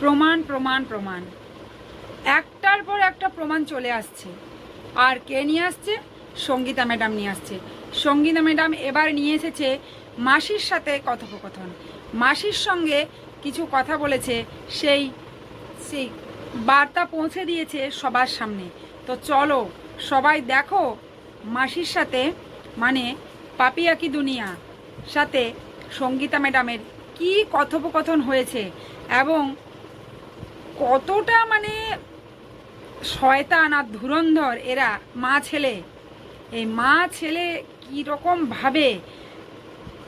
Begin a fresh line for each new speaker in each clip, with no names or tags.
প্রমাণ প্রমাণ প্রমাণ। একটার পর একটা প্রমাণ চলে আসছে। আর কে নিয়ে আসছে? সঙ্গীতা ম্যাডাম নিয়ে আসছে। সঙ্গীতা ম্যাডাম এবার নিয়ে এসেছে মাসির সাথে কথোপকথন। মাসির সঙ্গে কিছু কথা বলেছে, সেই সেই বার্তা পৌঁছে দিয়েছে সবার সামনে। তো চলো, সবাই দেখো মাসির সাথে মানে পাপিয়া কি দুনিয়া সাথে সঙ্গীতা ম্যাডামের কি কথোপকথন হয়েছে এবং কতটা মানে শয়তান আর ধুরন্ধর এরা মা ছেলে? এই মা ছেলে কীরকম ভাবে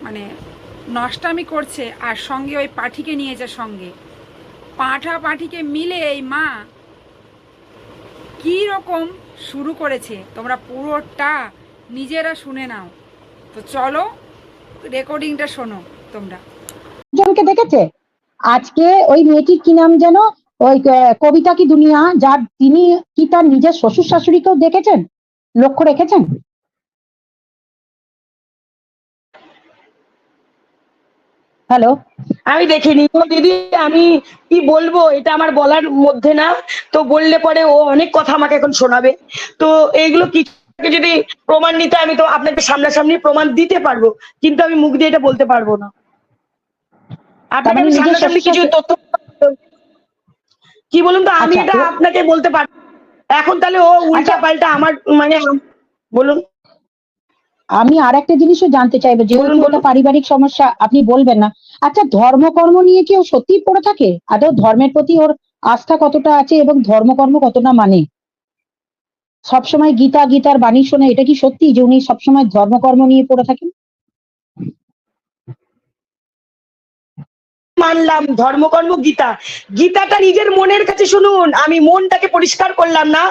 মানে নষ্টামি করছে আর সঙ্গে ওই পাঠিকে নিয়েছে সঙ্গে? পাঁঠা পাঠিকে মিলে এই মা কী রকম শুরু করেছে? তোমরা পুরোটা নিজেরা শুনে নাও। তো চলো রেকর্ডিংটা শোনো তোমরা।
জনকে দেখেছে? আজকে ওই মেয়েটির কি নাম যেন? ওই কবিতা কি দুনিয়া? যার তিনি কি তার নিজের শ্বশুর শাশুড়িকেও দেখেছেন? লক্ষ্য রেখেছেন? হ্যালো?
আমি দেখিনি। তো দিদি আমি কি বলব? এটা আমার বলার মধ্যে না। তো বললে পরে ও অনেক কথা আমাকে এখন শোনাবে। তো এইগুলো কিছু যদি প্রমাণ নিতে আমি তো আপনাকে সামনাসামনি প্রমাণ দিতে পারব। কিন্তু আমি মুখ দিয়ে এটা বলতে পারব না। আপনাকে
মানে
আমি সামনাসামনি কিছু তথ্য কি বলুন তো? আমি
আচ্ছা,
এটা আপনাকে বলতে পারব এখন তাহলে ও উল্টা
আচ্ছা।
পাল্টা আমার মানে বলুন।
আমি আর একটা জিনিসও জানতে চাইব যেহেতু
বলুন,
ওটা
বলুন।
পারিবারিক সমস্যা আপনি বলবেন না। আচ্ছা ধর্মকর্ম নিয়ে কি ও সত্যিই পড়ে থাকে? আদৌ ধর্মের প্রতি ওর আস্থা কতটা আছে এবং ধর্মকর্ম কতটা মানে? সবসময় গীতা গীতার বাণী শোনে এটা কি সত্যি যে উনি সবসময় ধর্মকর্ম নিয়ে পড়ে থাকেন?
মানলাম, ধর্মকর্ম গীতা। গীতাটা নিজের মনের কাছে শুনুন, আমি মনটাকে পরিষ্কার করলাম না,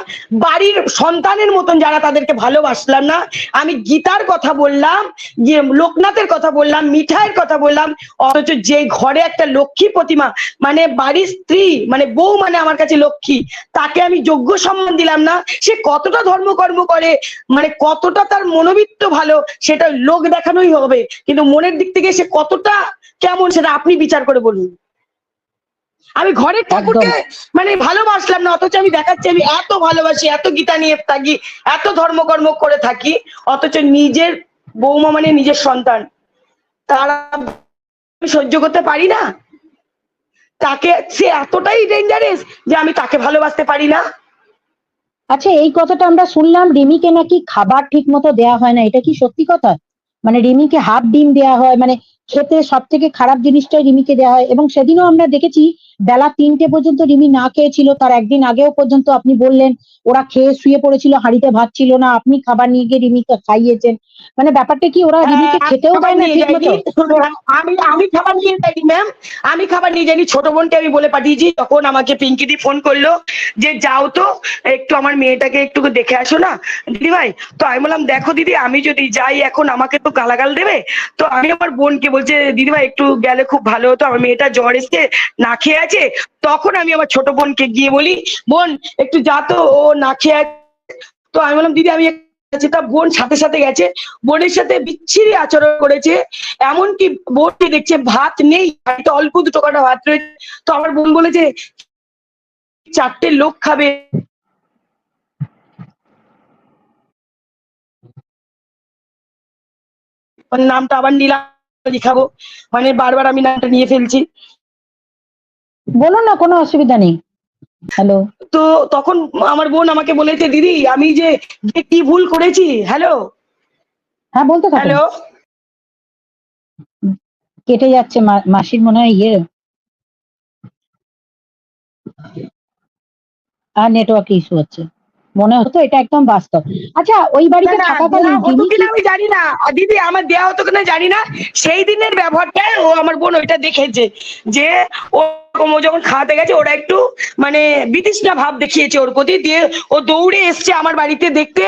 বাড়ির সন্তানের মতন যারা তাদেরকে ভালোবাসলাম না, আমি গীতার কথা বললাম লোকনাথের কথা বললাম, মিঠাইয়ের কথা বললাম, অথচ যে ঘরে একটা লক্ষ্মী প্রতিমা মানে বাড়ির স্ত্রী মানে বউ মানে আমার কাছে লক্ষ্মী, তাকে আমি যোগ্য সম্মান দিলাম না, সে কতটা ধর্মকর্ম করে মানে কতটা তার মনোবিত্ত ভালো, সেটা লোক দেখানোই হবে, কিন্তু মনের দিক থেকে সে কতটা কেমন, সেটা আপনি বিচার করে বলুন আমি ঘরের ঠাকুরকে মানে ভালোবাসলাম না অথচ আমি দেখাচ্ছি আমি এত ভালোবাসি এত গীতা নিয়ে থাকি এত ধর্মকর্ম করে থাকি অথচ নিজের বৌমা মানে নিজের সন্তান। তারা সহ্য করতে পারি না। তাকে সে এতটাই ডেঞ্জারেস যে আমি তাকে ভালোবাসতে পারি না।
আচ্ছা এই কথাটা আমরা শুনলাম রিমিকে নাকি খাবার ঠিক মতো দেওয়া হয় না এটা কি সত্যি কথা? মানে রিমিকে হাফ ডিম দেওয়া হয় মানে খেতে সব থেকে খারাপ জিনিসটাই রিমিকে দেওয়া হয়। এবং সেদিনও আমরা দেখেছি বেলা তিনটে পর্যন্ত রিমি না খেয়েছিল তার একদিন আগেও পর্যন্ত আপনি বললেন ওরা খেয়ে শুয়ে পড়েছিল হাঁড়িতে ভাত ছিল না আপনি খাবার নিয়ে গিয়ে রিমিকে খাইয়েছেন। মানে ব্যাপারটা কি ওরা রিমিকে খেতেও দেয় না
আমি আমি খাবার নিয়ে যাইনি ম্যাম আমি খাবার নিয়ে যাইনি ছোট বোনকে আমি বলে পাঠিয়েছি তখন আমাকে পিঙ্কি দি ফোন করল যে যাও তো একটু আমার মেয়েটাকে একটু দেখে আসো না দিদি ভাই? তো আমি বললাম দেখো দিদি আমি যদি যাই এখন আমাকে তো গালাগাল দেবে? তো আমি আমার বোনকে বলছে দিদি ভাই একটু গেলে খুব ভালো হতো। আমার মেয়েটা জ্বর এসছে, না খেয়ে আছে? তখন আমি আমার ছোট বোনকে গিয়ে বলি, বোন, একটু যা তো, ও না খেয়ে আছে। তো আমি বললাম, দিদি, আমি তা বোন সাথে সাথে গেছে। বোনের সাথে বিচ্ছিরি আচরণ করেছে, এমনকি বোনকে দেখছে ভাত নেই, বাড়িতে অল্প দুটো কটা ভাত রয়েছে। তো আমার বোন বলেছে চারটে লোক খাবে। নামটা আবার নিলাম। লিখাবো মানে বারবার আমি নামটা নিয়ে ফেলছি।
বলুন না কোনো অসুবিধা নেই। হ্যালো
তো তখন আমার বোন আমাকে বলেছে দিদি আমি যে কি ভুল করেছি হ্যালো
হ্যাঁ বলতে
হ্যালো
কেটে যাচ্ছে মাসির মনে হয় ইয়ে। আর নেটওয়ার্ক ইস্যু হচ্ছে। মনে হতো এটা একদম বাস্তব। আচ্ছা ওই বাড়িতে থাকাকালীন যিনি
আমি জানি না। দিদি আমার দেয়া হতো কিনা জানি না। সেই দিনের ব্যবহারটাই ও আমার বোন ওইটা দেখেছে যে ও ও যখন খাওয়াতে গেছে, ওরা একটু মানে বিতৃষ্ণা ভাব দেখিয়েছে ওর প্রতি। দিয়ে ও দৌড়ে এসছে আমার বাড়িতে দেখতে।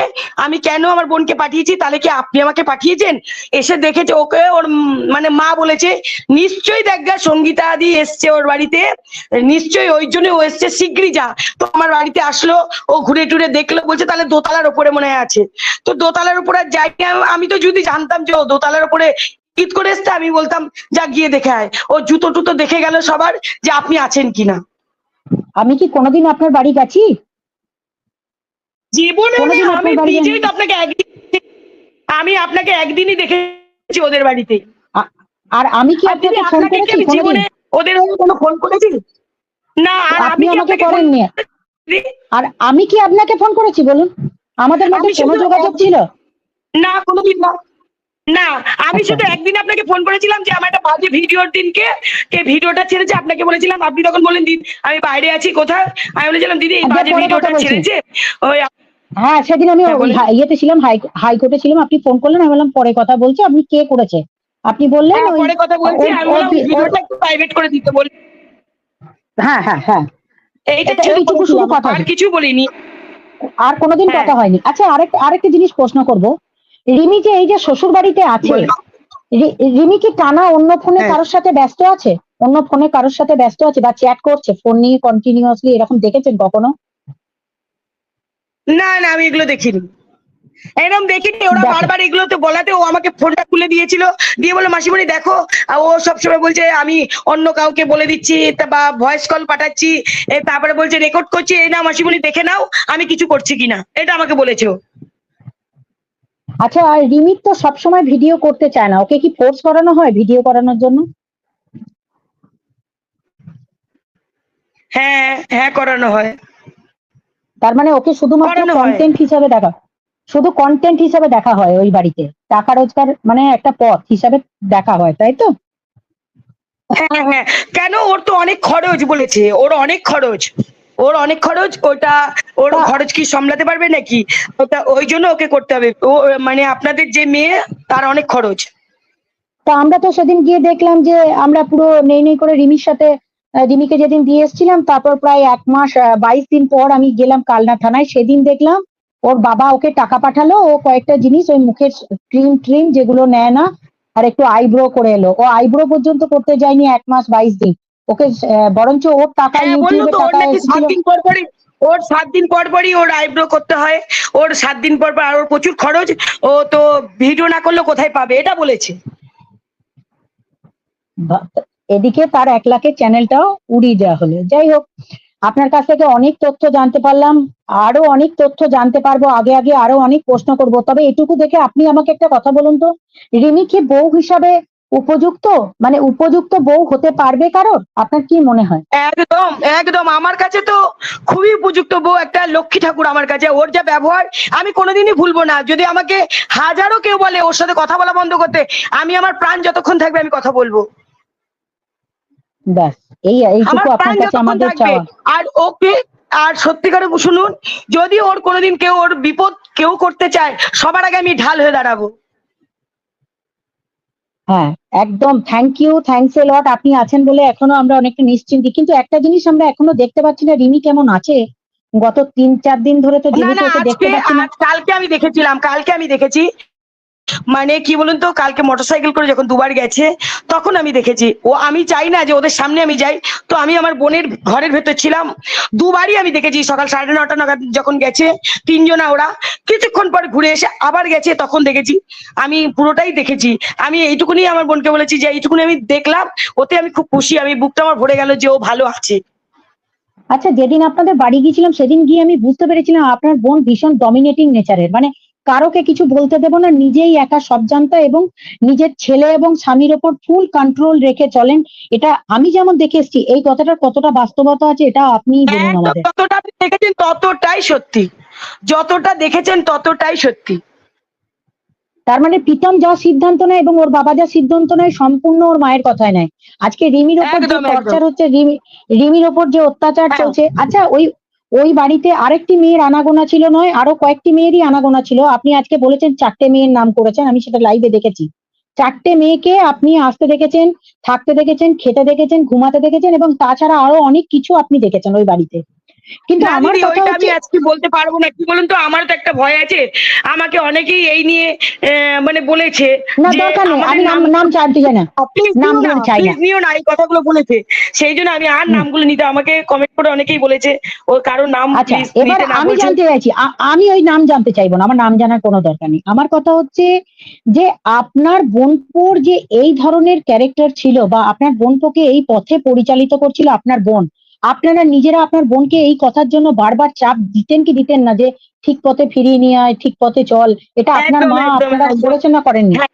আমি কেন আমার বোনকে পাঠিয়েছি? তাহলে কি আপনি আমাকে পাঠিয়েছেন? এসে দেখেছে ওকে, ওর মানে মা বলেছে, নিশ্চয়ই দেখা সঙ্গীতা দি এসছে ওর বাড়িতে। নিশ্চয়ই ওই জন্য ও এসছে, শিগগিরই যা। তো আমার বাড়িতে আসলো, ও ঘুরে টুরে দেখল, বলছে, তাহলে দোতলার ওপরে মনে আছে। তো দোতলার উপরে যাই আমি তো যদি জানতাম যে ও দোতলার উপরে ঈদ করে এসছে আমি বলতাম যা গিয়ে দেখে আয়। ও জুতো টুতো দেখে গেল সবার যে আপনি আছেন কিনা।
আমি কি কোনোদিন আপনার বাড়ি গেছি?
জীবনে আমি নিজেই তো আপনাকে একদিন আমি আপনাকে একদিনই দেখেছি ওদের বাড়িতে।
আর আমি কি আপনাকে ফোন করেছি?
জীবনে ওদের কোনো ফোন করেছি? না আর
আপনি আমাকে করেননি। আর আমি কি আপনাকে ফোন করেছি বলুন? আমাদের মধ্যে কোনো যোগাযোগ ছিল?
না কোনোদিন না। না আমি
আচ্ছা।
শুধু একদিন আপনাকে ফোন করেছিলাম যে আমার একটা বাজে ভিডিওর দিনকে কে ভিডিওটা ছেড়েছে আপনাকে বলেছিলাম আপনি তখন বলেন দিদি আমি বাইরে আছি কোথায়? আমি বলেছিলাম দিদি এই
আচ্ছা,
বাজে ভিডিওটা ছেড়েছে? ওই
হ্যাঁ সেদিন আমি
হ্যাঁ,
ইয়েতে ছিলাম হাই হাইকোর্টে ছিলাম আপনি ফোন করলেন আমি বললাম পরে কথা বলছি আপনি কে করেছে? আপনি বললেন
হ্যাঁ, পরে কথা বলছি আমি বললাম ভিডিওটা একটু প্রাইভেট করে দিতে বলি
হ্যাঁ হ্যাঁ হ্যাঁ।
এইটা
এইটুকু শুধু কথা
আর কিছু বলিনি।
আর কোনোদিন
হ্যাঁ।
কথা হয়নি। আচ্ছা আরেক আরেকটা জিনিস প্রশ্ন করব। রিমি যে এই যে শ্বশুর বাড়িতে আছে রিমি কি টানা অন্য ফোনে
হ্যাঁ।
কারোর সাথে ব্যস্ত আছে? অন্য ফোনে কারোর সাথে ব্যস্ত আছে বা চ্যাট করছে ফোন নিয়ে কন্টিনিউয়াসলি এরকম দেখেছেন কখনো?
না না আমি এগুলো দেখিনি। এরকম দেখিনি ওরা বারবার এগুলো তো বলাতে ও আমাকে ফোনটা খুলে দিয়েছিল। দিয়ে বলে মাসিমণি দেখো ও সবসময় বলছে আমি অন্য কাউকে বলে দিচ্ছি বা ভয়েস কল পাঠাচ্ছি তারপরে বলছে রেকর্ড করছি এই না মাসিমণি দেখে নাও আমি কিছু করছি কিনা। এটা আমাকে বলেছে ও।
আচ্ছা আর রিমির তো সবসময় ভিডিও করতে চায় না। ওকে কি ফোর্স করানো হয় ভিডিও করানোর জন্য?
হ্যাঁ হ্যাঁ করানো হয়।
তার মানে ওকে শুধুমাত্র কন্টেন্ট হিসাবে দেখা শুধু কন্টেন্ট হিসাবে দেখা হয় ওই বাড়িতে। টাকা রোজগার মানে একটা পথ হিসাবে দেখা হয় তাই তো?
হ্যাঁ হ্যাঁ। কেন? ওর তো অনেক খরচ বলেছে। ওর অনেক খরচ। ওর অনেক খরচ ওটা ওর খরচ কি সামলাতে পারবে নাকি? ওটা ওই জন্য ওকে করতে হবে। ও মানে আপনাদের যে মেয়ে তার অনেক খরচ।
তা আমরা তো সেদিন গিয়ে দেখলাম যে আমরা পুরো নেই নেই করে রিমির সাথে রিমিকে যেদিন দিয়ে এসেছিলাম তারপর প্রায় এক মাস বাইশ দিন পর আমি গেলাম কালনা থানায়। সেদিন দেখলাম ওর বাবা ওকে টাকা পাঠালো ও কয়েকটা জিনিস ওই মুখের ক্রিম ট্রিম যেগুলো নেয় না আর একটু আইব্রো করে এলো। ও আইব্রো পর্যন্ত করতে যায়নি এক মাস বাইশ দিন। ওকে বরঞ্চ ওর টাকা
হ্যাঁ
ইউটিউবে
ওর
টাকা এসেছিল
ওর সাত দিন পর পরই ওর আইব্রো করতে হয় ওর সাত দিন পর পর আর ওর প্রচুর খরচ ও তো ভিডিও না করলে কোথায় পাবে এটা বলেছে।
এদিকে তার এক লাখের চ্যানেলটাও উড়িয়ে দেওয়া হলো। যাই হোক আপনার কাছ থেকে অনেক তথ্য জানতে পারলাম আরও অনেক তথ্য জানতে পারব আগে আগে আরও অনেক প্রশ্ন করব তবে এটুকু দেখে আপনি আমাকে একটা কথা বলুন তো। রিমি কি বউ হিসাবে উপযুক্ত? মানে উপযুক্ত বউ হতে পারবে কারোর? আপনার কি মনে হয়?
একদম একদম। আমার কাছে তো খুবই উপযুক্ত বউ একটা লক্ষ্মী ঠাকুর আমার কাছে। ওর যা ব্যবহার আমি কোনোদিনই ভুলবো না। যদি আমাকে হাজারো কেউ বলে ওর সাথে কথা বলা বন্ধ করতে আমি আমার প্রাণ যতক্ষণ থাকবে আমি কথা বলব।
ব্যাস এই এইটুকু আপনার কাছে আমাদের চাওয়া।
আর ওকে আর সত্যিকারে শুনুন যদি ওর কোনোদিন কেউ ওর বিপদ কেউ করতে চায় সবার আগে আমি ঢাল হয়ে দাঁড়াবো।
হ্যাঁ একদম। Thank you thanks a lot আপনি আছেন বলে এখনও আমরা অনেকটা নিশ্চিন্তি। কিন্তু একটা জিনিস আমরা এখনও দেখতে পাচ্ছি না রিমি কেমন আছে? গত তিন চার দিন ধরে তো দেখতে পাচ্ছি না।
কালকে আমি দেখেছিলাম কালকে আমি দেখেছি। মানে কি বলুন তো, কালকে মোটরসাইকেল করে যখন দুবার গেছে, তখন আমি দেখেছি। ও, আমি চাই না যে ওদের সামনে আমি যাই। তো আমি আমার বোনের ঘরের ভেতর ছিলাম। দুবারই আমি দেখেছি সকাল সাড়ে নটা নাগাদ যখন গেছে, তিনজনা ওরা। কিছুক্ষণ পর ঘুরে এসে আবার গেছে, তখন দেখেছি। আমি পুরোটাই দেখেছি। আমি এইটুকুনি আমার বোনকে বলেছি যে, এইটুকুনি আমি দেখলাম। ওতে আমি খুব খুশি। আমি বুকটা আমার ভরে গেল যে ও ভালো আছে।
আচ্ছা যেদিন আপনাদের বাড়ি গিয়েছিলাম, সেদিন গিয়ে আমি বুঝতে পেরেছিলাম আপনার বোন ভীষণ ডমিনেটিং নেচারের মানে কারোকে কিছু বলতে দেব না নিজেই একা সব জানতা এবং নিজের ছেলে এবং স্বামীর ওপর ফুল কন্ট্রোল রেখে চলেন। এটা আমি যেমন দেখে এসেছি এই কথাটার কতটা বাস্তবতা আছে এটা বলুন আমাদের।
যতটা আপনি দেখেছেন ততটাই সত্যি। যতটা দেখেছেন ততটাই সত্যি।
তার মানে প্রীতম যা সিদ্ধান্ত নেয় এবং ওর বাবা যা সিদ্ধান্ত নেয় সম্পূর্ণ ওর মায়ের কথায় নেয়। আজকে রিমির ওপর যে। টর্চার হচ্ছে রিমি রিমির ওপর যে অত্যাচার
হ্যাঁ।
চলছে আচ্ছা ওই ওই বাড়িতে আরেকটি মেয়ের আনাগোনা ছিল নয়, আরও কয়েকটি মেয়েরই আনাগোনা ছিল। আপনি আজকে বলেছেন চারটে মেয়ের নাম করেছেন, আমি সেটা লাইভে দেখেছি। চারটে মেয়েকে আপনি আসতে দেখেছেন, থাকতে দেখেছেন, খেতে দেখেছেন, ঘুমাতে দেখেছেন এবং তাছাড়া আরও অনেক কিছু আপনি দেখেছেন ওই বাড়িতে। কিন্তু আমার কথা
আমি আজকে বলতে পারব না। কি বলুন তো? আমার তো একটা ভয় আছে। আমাকে অনেকেই এই নিয়ে মানে বলেছে
না দরকার নেই। আমি নাম নাম জানতে চাই না। নামগুলো চাই না।
নিও না এই কথাগুলো বলেছে। সেই জন্য আমি আর নামগুলো নিতে আমাকে কমেন্ট করে অনেকেই বলেছে ও কারও নাম
আচ্ছা
প্লিজ
এবার আমি জানতে চাইছি আমি ওই নাম জানতে চাইব না আমার নাম জানার কোনো দরকার নেই। আমার কথা হচ্ছে যে আপনার বোনপুর যে এই ধরনের ক্যারেক্টার ছিল বা আপনার বোনপোকে এই পথে পরিচালিত করছিল আপনার বোন আপনারা নিজেরা আপনার বোনকে এই কথার জন্য বারবার চাপ দিতেন কি দিতেন না যে ঠিক পথে ফিরিয়ে নিয়ে আয় ঠিক পথে চল। এটা আপনার মা আপনারা
একদম।
করেছেন না করেননি।
হ্যাঁ,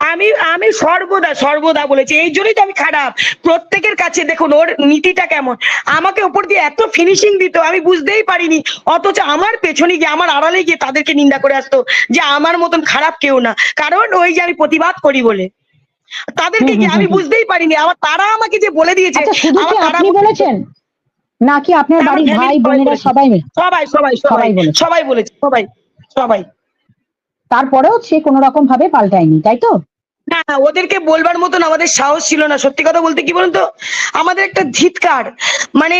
আমি আমি সর্বদা সর্বদা বলেছি এই জন্যই তো আমি খারাপ। প্রত্যেকের কাছে দেখুন ওর নীতিটা কেমন? আমাকে উপর দিয়ে এত ফিনিশিং দিত আমি বুঝতেই পারিনি। অথচ আমার পেছনে গিয়ে আমার আড়ালে গিয়ে তাদেরকে নিন্দা করে আসতো যে আমার মতন খারাপ কেউ না। কারণ ওই যে আমি প্রতিবাদ করি বলে। তাদেরকে কি আমি বুঝতেই পারিনি। আমার তারা আমাকে যে বলে দিয়েছে
আচ্ছা
আমার তারা
বলেছেন? নাকি আপনার বাড়ির ভাই
সবাই
বোনেরা সবাই মিলে?
সবাই সবাই
সবাই
সবাই সবাই বলেছে সবাই সবাই।
তারপরেও সে কোনো রকম ভাবে পাল্টায়নি তাই তো?
না ওদেরকে বলবার মতন আমাদের সাহস ছিল না। সত্যি কথা বলতে কি বলুন তো? আমাদের একটা ধিৎকার মানে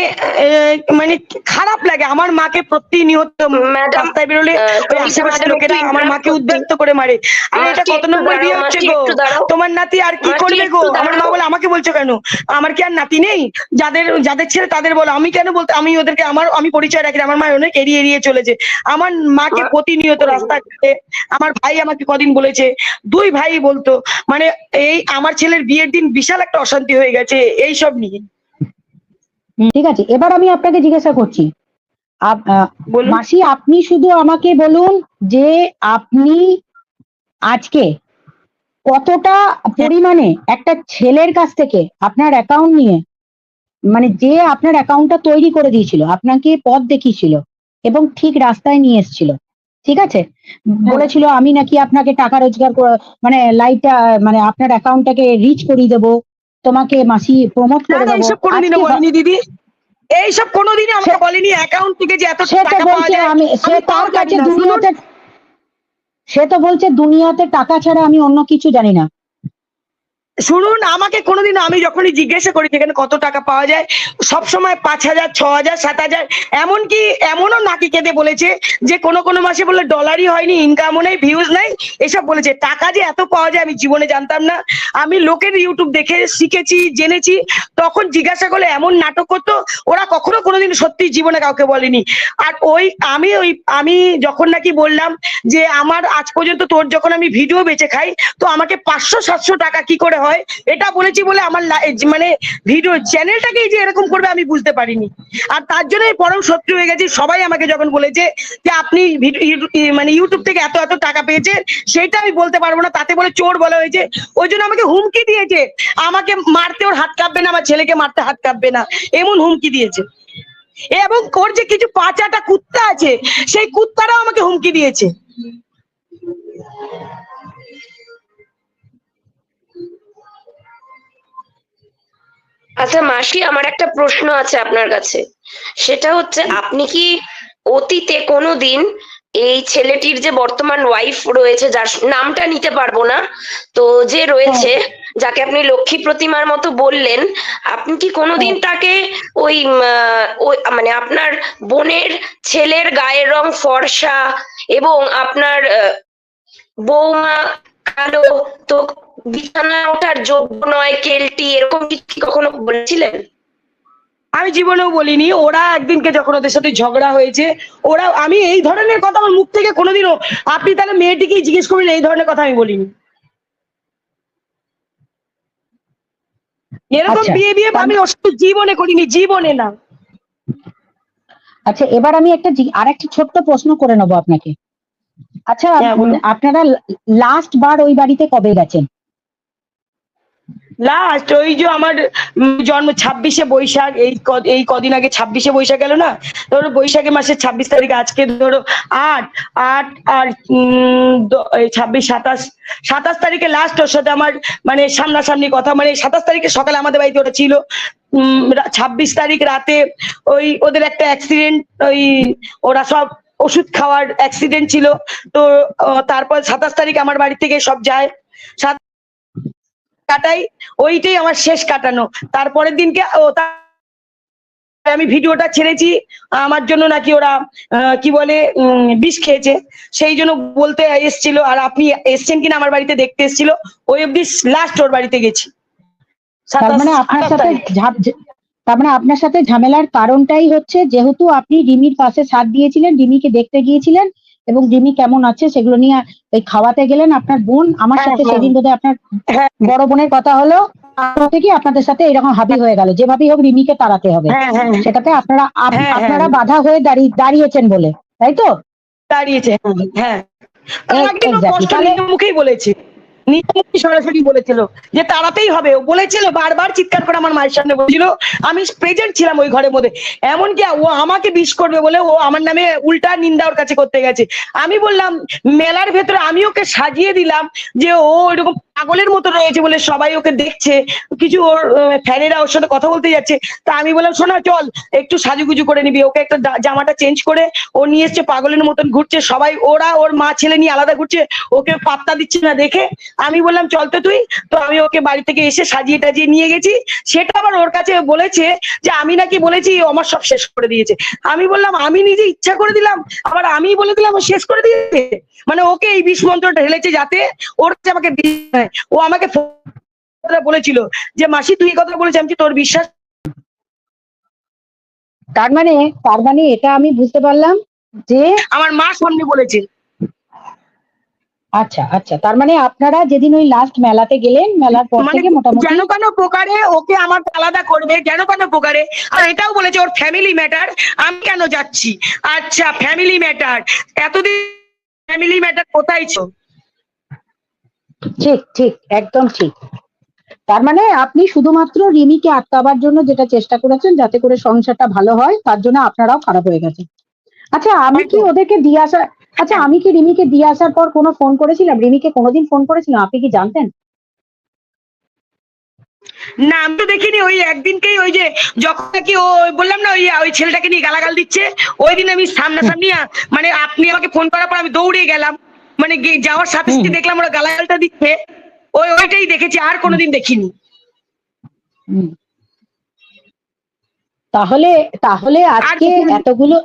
মানে খারাপ লাগে। আমার মাকে প্রতিনিয়ত রাস্তায় বেরোলে ওই আশেপাশের লোকেরা আমার মাকে। উদ্ব্যক্ত করে মারে। আরে এটা কত নম্বর বিয়ে হচ্ছে গো? তোমার নাতি আর কি করবে গো? আমার মা বলে আমাকে বলছো কেন? আমার কি আর নাতি নেই? যাদের যাদের ছেলে তাদের বলো। আমি কেন বলতে আমি ওদেরকে আমার আমি পরিচয় রাখি আমার মা অনেক এড়িয়ে এড়িয়ে চলেছে। আমার মাকে প্রতিনিয়ত রাস্তাঘাটে আমার ভাই আমাকে কদিন বলেছে দুই ভাই বলতো মানে এই আমার ছেলের বিয়ের দিন বিশাল একটা অশান্তি হয়ে গেছে এই সব নিয়ে।
ঠিক আছে এবার আমি আপনাকে জিজ্ঞাসা করছি। মাসি আপনি শুধু আমাকে বলুন যে আপনি আজকে কতটা পরিমাণে একটা ছেলের কাছ থেকে আপনার অ্যাকাউন্ট নিয়ে মানে যে আপনার অ্যাকাউন্টটা তৈরি করে দিয়েছিল আপনাকে পথ দেখিয়েছিল এবং ঠিক রাস্তায় নিয়ে এসেছিল ঠিক আছে? বলেছিল আমি নাকি আপনাকে টাকা রোজগার মানে লাইটটা মানে আপনার অ্যাকাউন্টটাকে রিচ করিয়ে দেবো তোমাকে মাসি প্রমোট করে দেবো।
এইসব কোনোদিনও
আজকে
দিদি। এইসব কোনোদিনই আমাকে বলেনি অ্যাকাউন্ট থেকে যে এত টাকা পাওয়া
বলছে
যায়
আমি সে তার কাছে দুনিয়াতে সে তো বলছে দুনিয়াতে টাকা ছাড়া আমি অন্য কিছু জানি না।
শুনুন, আমাকে কোনোদিন আমি যখনই জিজ্ঞাসা করি যেখানে কত টাকা পাওয়া যায় সব সময় পাঁচ হাজার, ছ হাজার, সাত হাজার, এমনকি এমনও নাকি কেঁদে বলেছে যে কোনো কোনো মাসে বলে ডলারই হয়নি ইনকামও নেই ভিউজ নাই, এসব বলেছে। টাকা যে এত পাওয়া যায় আমি জীবনে জানতাম না। আমি লোকের ইউটিউব দেখে শিখেছি, জেনেছি, তখন জিজ্ঞাসা করলে এমন নাটক করতো, ওরা কখনো কোনোদিন সত্যি জীবনে কাউকে বলেনি। আর ওই, আমি ওই, আমি যখন নাকি বললাম যে আমার আজ পর্যন্ত তোর যখন আমি ভিডিও বেচে খাই, তো আমাকে পাঁচশো, সাতশো টাকা কি করে হয়, এটা বলেছি বলে আমার মানে ভিডিও চ্যানেলটাকেই যে এরকম করবে আমি বুঝতে পারিনি। আর তার জন্যই পরম শত্রু হয়ে গেছি, সবাই আমাকে যখন বলেছে যে আপনি মানে ইউটিউব থেকে এত এত টাকা পেয়েছেন সেটা আমি বলতে পারব না, তাতে বলে চোর বলা হয়েছে। ওই জন্য আমাকে হুমকি দিয়েছে। আমাকে মারতে ওর হাত কাঁপবে না, আমার ছেলেকে মারতে হাত কাঁপবে না, এমন হুমকি দিয়েছে। এবং ওর যে কিছু পাঁচাটা কুত্তা আছে, সেই কুত্তারাও আমাকে হুমকি দিয়েছে।
আচ্ছা মাসি আমার একটা প্রশ্ন আছে আপনার কাছে। সেটা হচ্ছে আপনি কি অতীতে কোনোদিন এই ছেলেটির যে বর্তমান ওয়াইফ রয়েছে যার নামটা নিতে পারব না তো যে রয়েছে যাকে আপনি লক্ষ্মী প্রতিমার মতো বললেন আপনি কি কোনোদিন তাকে ওই ওই মানে আপনার বোনের ছেলের গায়ের রং ফর্সা এবং আপনার বৌমা কালো তো বিছানা ওঠার যোগ্য নয় কেলটি এরকম কিছু কি কখনো বলেছিলেন?
আমি জীবনেও বলিনি। ওরা একদিনকে যখন ওদের সাথে ঝগড়া হয়েছে ওরা আমি এই ধরনের কথা আমার মুখ থেকে কোনোদিনও আপনি তাহলে মেয়েটিকেই জিজ্ঞেস করবেন এই ধরনের কথা আমি বলিনি। এরকম
আচ্ছা,
বিয়ে বিয়ে আমি ওর সাথে জীবনে করিনি জীবনে না।
আচ্ছা এবার আমি একটা আর একটা ছোট্ট প্রশ্ন করে নেব আপনাকে। আচ্ছা
হ্যাঁ,
আপনারা লাস্ট বার ওই বাড়িতে কবে গেছেন?
লাস্ট ওই যে আমার জন্ম ছাব্বিশে বৈশাখ, এই এই কদিন আগে ছাব্বিশে বৈশাখ গেল না? ধরো বৈশাখে মাসের ছাব্বিশ তারিখ, আজকে ধরো আট আট আর ছাব্বিশ সাতাশ সাতাশ তারিখে লাস্ট ওর সাথে আমার মানে সামনাসামনি কথা মানে সাতাশ তারিখে সকালে আমাদের বাড়িতে ওরা ছিল। ছাব্বিশ তারিখ রাতে ওই ওদের একটা অ্যাক্সিডেন্ট ওই ওরা সব ওষুধ খাওয়ার অ্যাক্সিডেন্ট ছিল। তো তারপর সাতাশ তারিখ আমার বাড়ি থেকে সব যায়। সাত কাটাই ওইটাই আমার শেষ কাটানো। তারপরের দিনকে ও আমি ভিডিওটা ছেড়েছি আমার জন্য নাকি ওরা কি বলে বিষ খেয়েছে। সেই জন্য বলতে এসেছিল আর আপনি এসছেন কিনা আমার বাড়িতে দেখতে এসেছিল ওই অব্দি লাস্ট ওর বাড়িতে গেছি।
তার মানে আপনার সাথে তার মানে আপনার সাথে ঝামেলার কারণটাই হচ্ছে যেহেতু আপনি রিমির পাশে সাথ দিয়েছিলেন রিমিকে দেখতে গিয়েছিলেন এবং রিমি কেমন আছে সেগুলো নিয়ে ওই খাওয়াতে গেলেন আপনার বোন। আমার
হ্যাঁ,
সাথে
সেদিন
সেদিন বোধহয় আপনার
হ্যাঁ।
বড় বোনের কথা হলো থেকে আপনাদের সাথে এরকম হাবি হয়ে গেল। যেভাবেই হোক রিমিকে তাড়াতে হবে।
হ্যাঁ হ্যাঁ
সেটাতে আপনারা আপ-
হ্যাঁ, হ্যাঁ।
আপনারা বাধা হয়ে দাঁড়িয়ে দাঁড়িয়েছেন বলে তাই তো?
দাঁড়িয়েছে হ্যাঁ, হ্যাঁ। মুখেই বলেছে। নিজের সরাসরি বলেছিল যে তাড়াতেই হবে। ও বলেছিল, বারবার চিৎকার করে আমার মায়ের সামনে বলেছিল, আমি প্রেজেন্ট ছিলাম ওই ঘরের মধ্যে। এমনকি ও আমাকে বিষ করবে বলে ও আমার নামে উল্টা নিন্দা ওর কাছে করতে গেছে। আমি বললাম, মেলার ভেতরে আমি ওকে সাজিয়ে দিলাম যে ও এরকম পাগলের মতো রয়েছে বলে সবাই ওকে দেখছে। কিছু ওর ফ্যানেরা ওর সাথে কথা বলতে যাচ্ছে। তা আমি বললাম, শোনা, চল, একটু সাজুগুজু করে নিবি। ওকে একটা জামাটা চেঞ্জ করে ও নিয়ে এসছে, পাগলের মতন ঘুরছে। সবাই, ওরা ওর মা, ছেলে নিয়ে আলাদা ঘুরছে। ওকে পাত্তা দিচ্ছে না দেখে আমি বললাম চল তো তুই। তো আমি ওকে বাড়ি থেকে এসে সাজিয়ে টাজিয়ে নিয়ে গেছি। সেটা আবার ওর কাছে বলেছে যে আমি নাকি বলেছি আমার সব শেষ করে দিয়েছে। আমি বললাম আমি নিজে ইচ্ছা করে দিলাম। আবার আমি বলে দিলাম ও শেষ করে দিয়েছে? মানে ওকে এই বিষ মন্ত্রটা ঢেলেছে যাতে ওর কাছে আমাকে ও আমাকে বলেছিল যে মাসি তুই কথা বলেছি আমি তোর বিশ্বাস
তার মানে তার মানে এটা আমি বুঝতে পারলাম যে
আমার মা সামনে বলেছে।
আচ্ছা আচ্ছা। তার মানে আপনারা যেদিন ওই লাস্ট মেলাতে গেলেন মেলার পর
মানে
থেকে মোটামুটি
যেন কেন প্রকারে ওকে আমার আলাদা করবে যেন কেন প্রকারে। আর এটাও বলেছে ওর ফ্যামিলি ম্যাটার আমি কেন যাচ্ছি? আচ্ছা ফ্যামিলি ম্যাটার এতদিন ফ্যামিলি ম্যাটার কোথায় ছিল?
ঠিক ঠিক একদম ঠিক। তার মানে আপনি শুধুমাত্র রিমিকে আটকাবার জন্য যেটা চেষ্টা করেছেন যাতে করে সংসারটা ভালো হয় তার জন্য আপনারাও খারাপ হয়ে গেছেন। আচ্ছা আমি কি ওদেরকে দিয়ে আসা আচ্ছা আমি কি রিমিকে দিয়ে আসার পর কোনো ফোন করেছিলাম? রিমিকে কোনোদিন ফোন করেছিলাম? আপনি কি জানতেন?
না আমি তো দেখিনি। ওই একদিনকেই ওই যে যখন নাকি ও বললাম না ওই ওই ছেলেটাকে নিয়ে গালাগাল দিচ্ছে ওই দিন আমি সামনাসামনি মানে আপনি আমাকে ফোন করার পর আমি দৌড়ে গেলাম। মানে যাওয়ার সাথে সাথে দেখলাম ওরা গালাগালটা দিচ্ছে। ওই ওইটাই দেখেছি আর কোনোদিন দেখিনি।
তাহলে তাহলে আজকে এতগুলো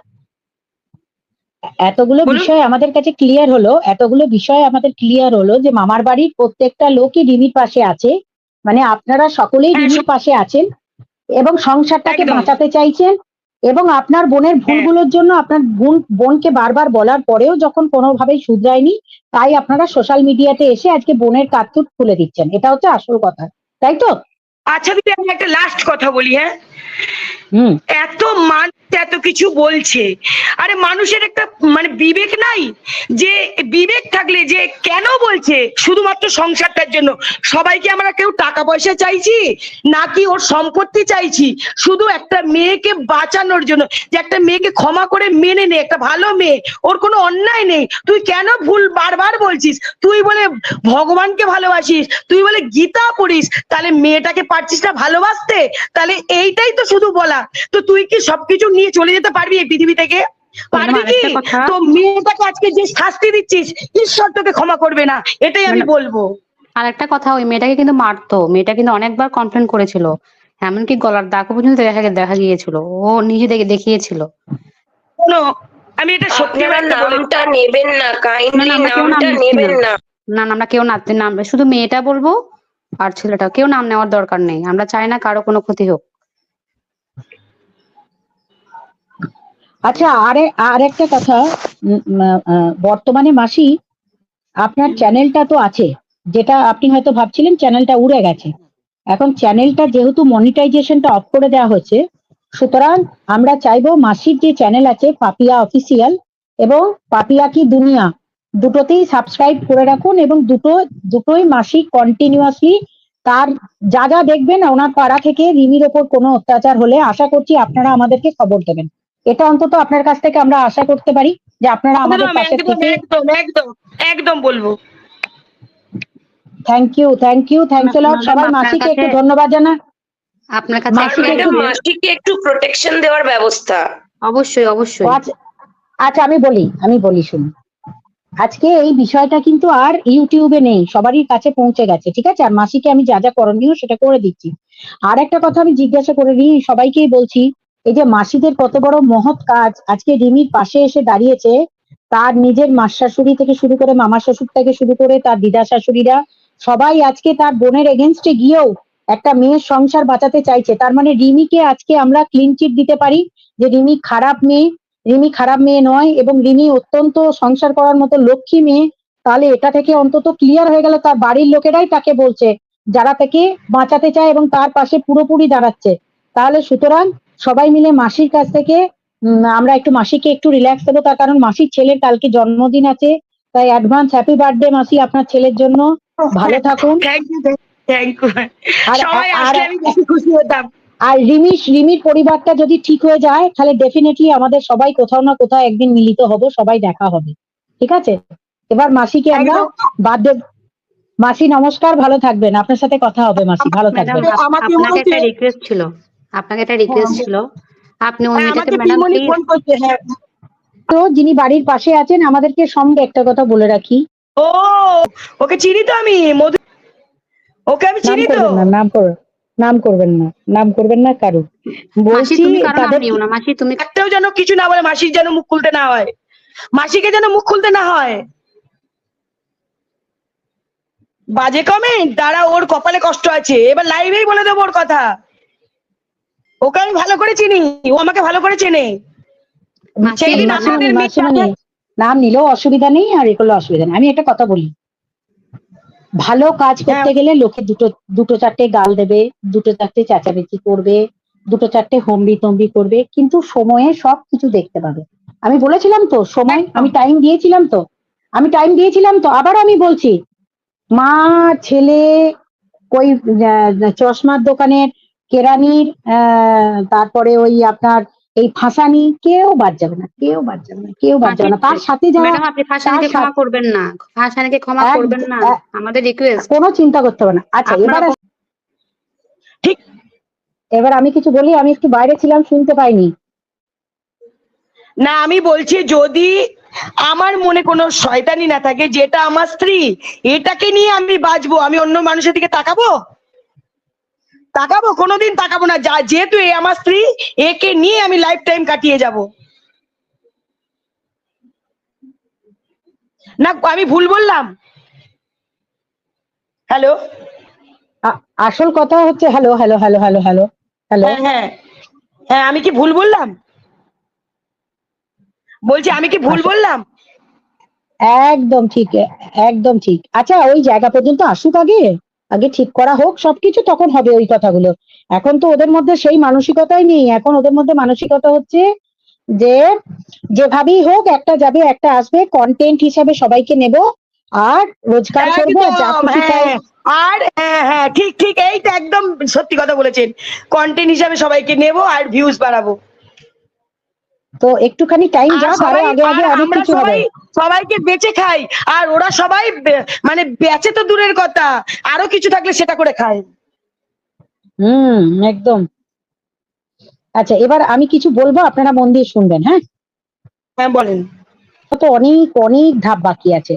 এতগুলো বিষয় আমাদের কাছে ক্লিয়ার হলো এতগুলো বিষয় আমাদের ক্লিয়ার হলো যে মামার বাড়ির প্রত্যেকটা লোকই ডিমির পাশে আছে মানে আপনারা সকলেই ডিমির পাশে আছেন এবং সংসারটাকে বাঁচাতে চাইছেন এবং আপনার বোনের ভুলগুলোর জন্য আপনার বোন বোনকে বারবার বলার পরেও যখন কোনোভাবেই শুধরায়নি তাই আপনারা সোশ্যাল মিডিয়াতে এসে আজকে বোনের কাতুর খুলে দিচ্ছেন। এটা হচ্ছে আসল কথা। তাই তো?
আচ্ছা দিদি আমি একটা লাস্ট কথা বলি হ্যাঁ? এত মানুষ এত কিছু বলছে। আরে মানুষের একটা মানে বিবেক নাই যে বিবেক থাকলে যে কেন বলছে শুধুমাত্র সংসারটার জন্য? সবাইকে আমরা কেউ টাকা পয়সা চাইছি নাকি ওর সম্পত্তি চাইছি? শুধু একটা মেয়েকে বাঁচানোর জন্য, যে একটা মেয়েকে ক্ষমা করে মেনে নে, একটা ভালো মেয়ে, ওর কোনো অন্যায় নেই। তুই কেন ভুল বারবার বলছিস? তুই বলে ভগবানকে ভালোবাসিস, তুই বলে গীতা পড়িস, তাহলে মেয়েটাকে পারছিস না ভালোবাসতে? তাহলে এইটাই তো শুধু বলা। তো তুই কি সবকিছু নিয়ে চলে যেতে পারবি এই পৃথিবী থেকে? পারবি কি? তো মেয়েটাকে আজকে যে শাস্তি দিচ্ছিস ঈশ্বর তোকে ক্ষমা করবে না। এটাই আমি
মানে-
বলব।
আর একটা কথা ওই মেয়েটাকে কিন্তু মারতো। মেয়েটা কিন্তু অনেকবার কমপ্লেন করেছিল। এমনকি গলার দাগ পর্যন্ত দেখা দেখা গিয়েছিল। ও নিজে দেখে দেখিয়েছিল।
শোনো আমি এটা সত্যি
নামটা নেবেন না কাইন্ডলি
না,
নামটা নেবেন
না। আমরা কেউ নাম শুধু মেয়েটা বলব আর ছেলেটা। কেউ নাম নেওয়ার দরকার নেই। আমরা চাই না কারও কোনো ক্ষতি হোক।
আচ্ছা আরে আর একটা কথা বর্তমানে মাসি, আপনার চ্যানেলটা তো আছে, যেটা আপনি হয়তো ভাবছিলেন চ্যানেলটা উড়ে গেছে। এখন চ্যানেলটা যেহেতু মনিটাইজেশনটা অফ করে দেওয়া হয়েছে সুতরাং আমরা চাইব মাসির যে চ্যানেল আছে, পাপিয়া অফিসিয়াল এবং পাপিয়া কি দুনিয়া, দুটোতেই সাবস্ক্রাইব করে রাখুন এবং দুটো, দুটোই মাসিক কন্টিনিউয়াসলি তার যা যা দেখবেন, ওনার পাড়া থেকে রিমির ওপর কোনো অত্যাচার হলে আশা করছি আপনারা আমাদেরকে খবর দেবেন। এটা অন্তত আপনার কাছ থেকে আমরা আশা করতে পারি যে আপনারা আমাদের
একদম
পাশে থেকে
একদম একদম একদম বলব।
Thank you thank you thanks lot সবাই মাসিকে একটু ধন্যবাদ জানা।
আপনার কাছে
মাসিকে
একটু-
মাসিকে একটু প্রোটেকশন দেওয়ার ব্যবস্থা।
অবশ্যই অবশ্যই।
আচ্ছা আচ্ছা আমি বলি আমি বলি শুনুন আজকে এই বিষয়টা কিন্তু আর ইউটিউবে নেই সবারই কাছে পৌঁছে গেছে ঠিক আছে? আর মাসিকে আমি যা যা করণীয় সেটা করে দিচ্ছি। আর একটা কথা আমি জিজ্ঞাসা করে নিই সবাইকেই বলছি এই যে মাসিদের কত বড় মহৎ কাজ, আজকে রিমির পাশে এসে দাঁড়িয়েছে, তার নিজের মাস শাশুড়ি থেকে শুরু করে মামা শ্বশুর থেকে শুরু করে তার দিদা শাশুড়িরা, সবাই আজকে তার বোনের এগেনস্টে গিয়েও একটা মেয়ের সংসার বাঁচাতে চাইছে। তার মানে রিমিকে আজকে আমরা ক্লিন চিট দিতে পারি যে রিমি খারাপ মেয়ে, রিমি খারাপ মেয়ে নয় এবং রিমি অত্যন্ত সংসার করার মতো লক্ষ্মী মেয়ে, তাহলে এটা থেকে অন্তত ক্লিয়ার হয়ে গেল তার বাড়ির লোকেরাই তাকে বলছে, যারা তাকে বাঁচাতে চায় এবং তার পাশে পুরোপুরি দাঁড়াচ্ছে। তাহলে সুতরাং সবাই মিলে মাসির কাছ থেকে আমরা একটু মাসিকে একটু রিল্যাক্স দেবো তার কারণ মাসির ছেলের কালকে জন্মদিন আছে তাই অ্যাডভান্স হ্যাপি বার্থডে মাসি আপনার ছেলের জন্য। ভালো থাকুন। আর
সবাই
আর-
আসলে আমি বেশি খুশি হতাম।
আর রিমি রিমির পরিবারটা যদি ঠিক হয়ে যায় তাহলে ডেফিনেটলি আমাদের সবাই কোথাও না কোথাও একদিন মিলিত হব সবাই দেখা হবে। ঠিক আছে? এবার মাসিকে আমরা। বার্থডে মাসি নমস্কার ভালো থাকবেন। আপনার সাথে কথা হবে মাসি। ভালো থাকবেন।
আমাকে
একটা রিকোয়েস্ট ছিল। আপনাকে একটা রিকোয়েস্ট ছিল। আপনি ওই
হ্যাঁ,
মেয়েটাকে ম্যাডাম
পিমনি ফোন করছে হ্যাঁ।
তো যিনি বাড়ির পাশে আছেন আমাদেরকে সঙ্গে একটা কথা বলে রাখি।
ও ওকে চিনি তো আমি মধু। ওকে আমি চিনি তো।
করবেন না নাম করবেন নাম করবেন না নাম করবেন না কারও
মাসি
বলছি
তুমি কারও নাম
তাদের
নিও না মাসি তুমি
একটাও যেন কিছু না বলে মাসির যেন মুখ খুলতে না হয়। মাসিকে যেন মুখ খুলতে না হয়। বাজে কমেন্ট তারা ওর কপালে কষ্ট আছে। এবার লাইভেই বলে দেবো ওর কথা। ওকে আমি ভালো করে চিনি ও আমাকে ভালো করে চেনে। সেদিন আপনাদের
নাম নিলেও অসুবিধা নেই আর এ করলেও অসুবিধা নেই। আমি একটা কথা বলি। ভালো কাজ করতে
হ্যাঁ।
গেলে লোকে দুটো দুটো চারটে গাল দেবে দুটো চারটে চেঁচামেচি করবে দুটো চারটে হম্বি তম্বি করবে কিন্তু সময়ে সব কিছু দেখতে পাবে। আমি বলেছিলাম তো সময় আমি টাইম দিয়েছিলাম তো। আমি টাইম দিয়েছিলাম তো আবার আমি বলছি মা ছেলে ওই চশমার দোকানের কেরানির আহ, তারপরে ওই আপনার এই ফাঁসানি কেউ বাদ যাবে না কেউ বাদ যাবে না কেউ বাদ যাবে না। তার সাথে যারা
আপনি ফাঁসানিকে ক্ষমা করবেন না। ফাঁসানিকে ক্ষমা করবেন না। আমাদের রিকোয়েস্ট
কোনো চিন্তা করতে হবে না। আচ্ছা এবার
ঠিক।
এবার আমি কিছু বলি আমি একটু বাইরে ছিলাম শুনতে পাইনি।
না আমি বলছি যদি আমার মনে কোনো শয়তানি না থাকে যেটা আমার স্ত্রী এটাকে নিয়ে আমি বাঁচবো আমি অন্য মানুষের দিকে তাকাবো? তাকাবো কোনোদিন তাকাবো না। যা যেহেতু এ আমার স্ত্রী একে নিয়ে আমি লাইফ টাইম কাটিয়ে যাব। না আমি ভুল বললাম? হ্যালো
আসল কথা হচ্ছে hello hello hello hello hello hello
হ্যাঁ হ্যাঁ। আমি কি ভুল বললাম? বলছি আমি কি ভুল বললাম?
একদম ঠিক একদম ঠিক। আচ্ছা ওই জায়গা পর্যন্ত আসুক আগে। আগে ঠিক করা হোক সবকিছু তখন হবে ওই কথাগুলো। এখন তো ওদের মধ্যে সেই মানসিকতাই নেই। এখন ওদের মধ্যে মানসিকতা হচ্ছে যে যেভাবেই হোক একটা যাবে একটা আসবে কন্টেন্ট হিসাবে সবাইকে নেব আর রোজগার করব আর যা
একদম,
খুশি তাই।
হ্যাঁ। আর হ্যাঁ হ্যাঁ ঠিক ঠিক এইটা একদম সত্যি কথা বলেছেন। কন্টেন্ট হিসাবে সবাইকে নেব আর ভিউজ বাড়াবো।
তো একটুখানি টাইম
আরও
আগে আগে অনেক কিছু হবে?
সবাইকে বেঁচে খাই আর ওরা সবাই মানে বেঁচে তো দূরের কথা আরও কিছু থাকলে সেটা করে খায়।
হুম একদম। আচ্ছা এবার আমি কিছু বলব আপনারা মন দিয়ে শুনবেন হ্যাঁ?
হ্যাঁ বলেন।
তো অনেক অনেক ধাপ বাকি আছে।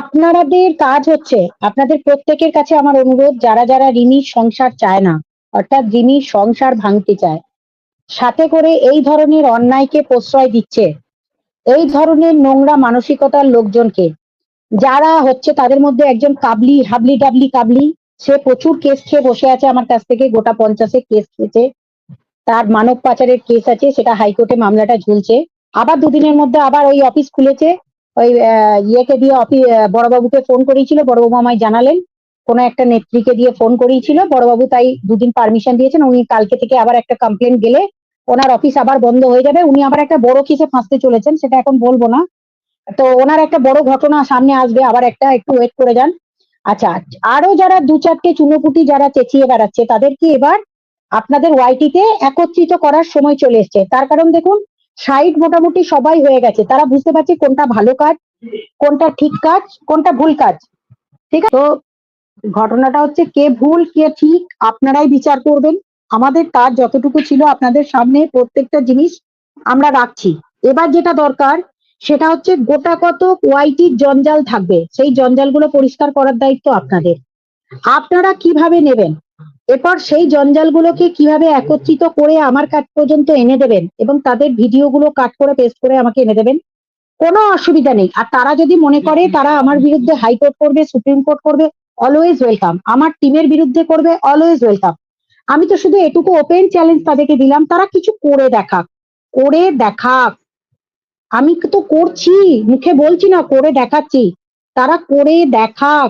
আপনাদের কাজ হচ্ছে আপনাদের প্রত্যেকের কাছে আমার অনুরোধ যারা যারা রিমির সংসার চায় না অর্থাৎ রিমির সংসার ভাঙতে চায় সাথে করে এই ধরনের অন্যায়কে প্রশ্রয় দিচ্ছে। এই ধরনের নোংরা মানসিকতার লোকজনকে, যারা হচ্ছে তাদের মধ্যে একজন কাবলি, হাবলি ডাবলি কাবলি, সে প্রচুর কেস খেয়ে বসে আছে আমার কাছ থেকে, গোটা পঞ্চাশে কেস খেয়েছে। তার মানব পাচারের কেস আছে, সেটা হাইকোর্টে মামলাটা ঝুলছে। আবার দুদিনের মধ্যে আবার ওই অফিস খুলেছে। ওই ইয়েকে দিয়ে অফিস বড়বাবুকে ফোন করিয়েছিল বড়বাবু আমায় জানালেন। কোনো একটা নেত্রীকে দিয়ে ফোন করিয়েছিল বড়বাবু তাই দুদিন পারমিশন দিয়েছেন, উনি কালকে থেকে আবার একটা কমপ্লেন গেলে ওনার অফিস আবার বন্ধ হয়ে যাবে। উনি আবার একটা বড় কেসে ফাঁসতে চলেছেন, সেটা এখন বলব না। তো ওনার একটা বড় ঘটনা সামনে আসবে, আবার একটা একটু ওয়েট করে যান। আচ্ছা আরও যারা দু চারটে চুনোপুটি যারা চেঁচিয়ে বেড়াচ্ছে, তাদেরকে এবার আপনাদের ওয়াইটিতে একত্রিত করার সময় চলে এসছে। তার কারণ দেখুন সাইড মোটামুটি সবাই হয়ে গেছে। তারা বুঝতে পারছে কোনটা ভালো কাজ, কোনটা ঠিক কাজ, কোনটা ভুল কাজ। ঠিক আছে? তো ঘটনাটা হচ্ছে কে ভুল, কে ঠিক, আপনারাই বিচার করবেন। আমাদের কাজ যতটুকু ছিল আপনাদের সামনে প্রত্যেকটা জিনিস আমরা রাখছি। এবার যেটা দরকার, সেটা হচ্ছে গোটা কত ওয়াইটির জঞ্জাল থাকবে, সেই জঞ্জালগুলো পরিষ্কার করার দায়িত্ব আপনাদের। আপনারা কীভাবে নেবেন? এরপর সেই জঞ্জালগুলোকে কীভাবে একত্রিত করে আমার কাছ পর্যন্ত এনে দেবেন এবং তাদের ভিডিওগুলো কাট করে পেস্ট করে আমাকে এনে দেবেন, কোনো অসুবিধা নেই। আর তারা যদি মনে করে তারা আমার বিরুদ্ধে হাইকোর্ট করবে সুপ্রিম কোর্ট করবে অলওয়েজ ওয়েলকাম আমার টিমের বিরুদ্ধে করবে অলওয়েজ ওয়েলকাম আমি তো শুধু এটুকু ওপেন চ্যালেঞ্জ তাদেরকে দিলাম, তারা কিছু করে দেখাক করে দেখাক। আমি তো করছি, মুখে বলছি না, করে দেখাচ্ছি। তারা করে দেখাক।